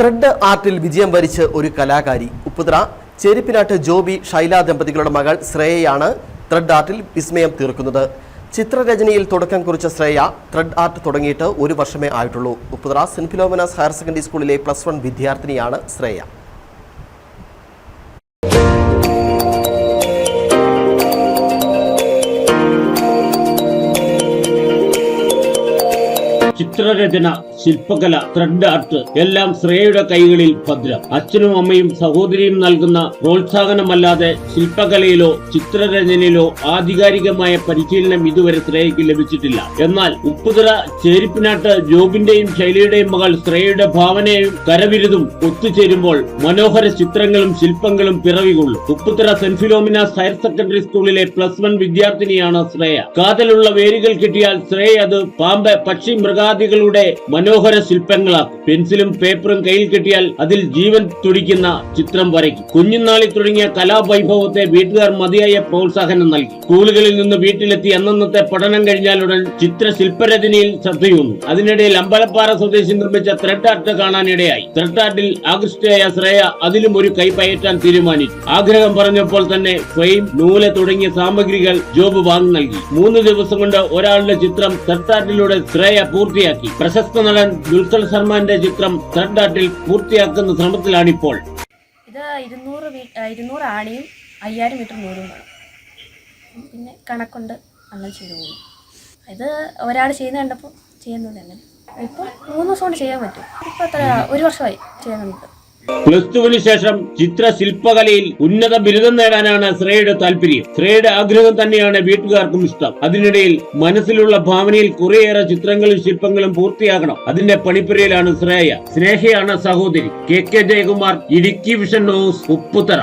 Thread ആർട്ടിൽ വിജയം വരിച്ച് ഒരു കലാകാരി ഉപ്പുത്ര ചേരിപ്പിനാട്ട് ജോബി ഷൈല ദമ്പതികളുടെ മകൾ ശ്രേയയാണ് ത്രെഡ് ആർട്ടിൽ വിസ്മയം തീർക്കുന്നത്. ചിത്രരചനയിൽ തുടക്കം കുറിച്ച ശ്രേയ ത്രെഡ് ആർട്ട് തുടങ്ങിയിട്ട് ഒരു വർഷമേ ആയിട്ടുള്ളൂ. ഉപ്പുത്ര സെന്റ് ഹയർ സെക്കൻഡറി സ്കൂളിലെ പ്ലസ് വൺ വിദ്യാർത്ഥിനിയാണ് ശ്രേയ. ചിത്രരചന ശില്പകല ത്രെഡ് ആർട്ട് എല്ലാം ശ്രേയയുടെ കൈകളിൽ ഭദ്രം. അച്ഛനും അമ്മയും സഹോദരിയും നൽകുന്ന പ്രോത്സാഹനമല്ലാതെ ശില്പകലയിലോ ചിത്രരചനയിലോ ആധികാരികമായ പരിശീലനം ഇതുവരെ ശ്രേയയ്ക്ക് ലഭിച്ചിട്ടില്ല. എന്നാൽ ഉപ്പുതറ ചേരിപ്പിനാട്ട് ജോബിന്റെയും ശൈലിയുടെയും മകൾ ശ്രേയയുടെ ഭാവനയും കരവിരുതും ഒത്തുചേരുമ്പോൾ മനോഹര ചിത്രങ്ങളും ശില്പങ്ങളും പിറവികൊള്ളും. Upputhara saint Philomena's higher secondary സ്കൂളിലെ പ്ലസ് വൺ വിദ്യാർത്ഥിനിയാണ് ശ്രേയ. കാതലുള്ള വേരുകൾ കിട്ടിയാൽ ശ്രേയ അത് പാമ്പ് പക്ഷി മൃഗാദികളുടെ മനോഹര ശില്പങ്ങളാക്കും പെൻസിലും പേപ്പറും കയ്യിൽ കിട്ടിയാൽ അതിൽ ജീവൻ തുടിക്കുന്ന ചിത്രം വരയ്ക്കും. കുഞ്ഞുനാളിൽ തുടങ്ങിയ കലാവൈഭവത്തെ വീട്ടുകാർ മതിയായ പ്രോത്സാഹനം നൽകി. സ്കൂളുകളിൽ നിന്ന് വീട്ടിലെത്തി അന്നന്നത്തെ പഠനം കഴിഞ്ഞാലുടൻ ചിത്ര ചിത്രശില്പരചനയിൽ ശ്രദ്ധയൂന്നു. അതിനിടയിൽ അമ്പലപ്പാറ സ്വദേശി നിർമ്മിച്ച ത്രെഡ് ആർട്ട് കാണാനിടയായി. ത്രെഡ് ആർട്ടിൽ ആകൃഷ്ടയായ ശ്രേയ അതിലും ഒരു കൈ പയറ്റാൻ തീരുമാനിച്ചു. ആഗ്രഹം പറഞ്ഞപ്പോൾ തന്നെ ഫ്രെയിം നൂൽ തുടങ്ങിയ സാമഗ്രികൾ ജോബ് വാങ്ങി നൽകി. മൂന്ന് ദിവസം കൊണ്ട് ഒരാളുടെ ചിത്രം ത്രെഡ് ആർട്ടിലൂടെ ശ്രേയ പൂർത്തിയാക്കി. പ്രശസ്ത നടൻ ദുൽഖർ സൽമാന്റെ ചിത്രം ത്രെഡ് ആർട്ടിൽ പൂർത്തിയാക്കുന്ന ശ്രമത്തിലാണിപ്പോൾ. ഇത് ഇരുന്നൂറ് ഇരുന്നൂറ് ആണിയും അയ്യായിരം മീറ്റർ നൂലും വേണം പിന്നെ കണക്കുണ്ട് അങ്ങനെ ചെയ്തു പോകും ഇത് ഒരാൾ ചെയ്യുന്ന കണ്ടപ്പോൾ ചെയ്യുന്നത് തന്നെ. ഇപ്പോൾ മൂന്ന് ദിവസം കൊണ്ട് ചെയ്യാൻ പറ്റും. ഇപ്പോൾ അത്ര ഒരു വർഷമായി ചെയ്യുന്നുണ്ട്. പ്ലസ് ടുവിന് ശേഷം ചിത്രശില്പകലയിൽ ഉന്നത ബിരുദം നേടാനാണ് ശ്രേയയുടെ താല്പര്യം. ശ്രേയയുടെ ആഗ്രഹം തന്നെയാണ് വീട്ടുകാർക്കും ഇഷ്ടം. അതിനിടയിൽ മനസ്സിലുള്ള ഭാവനയിൽ കുറേയേറെ ചിത്രങ്ങളും ശില്പങ്ങളും പൂർത്തിയാക്കണം അതിന്റെ പണിപ്പുരയിലാണ് ശ്രേയ. സ്നേഹയാണ് സഹോദരി. K K Jayakumar Idukki vision news Upputhara.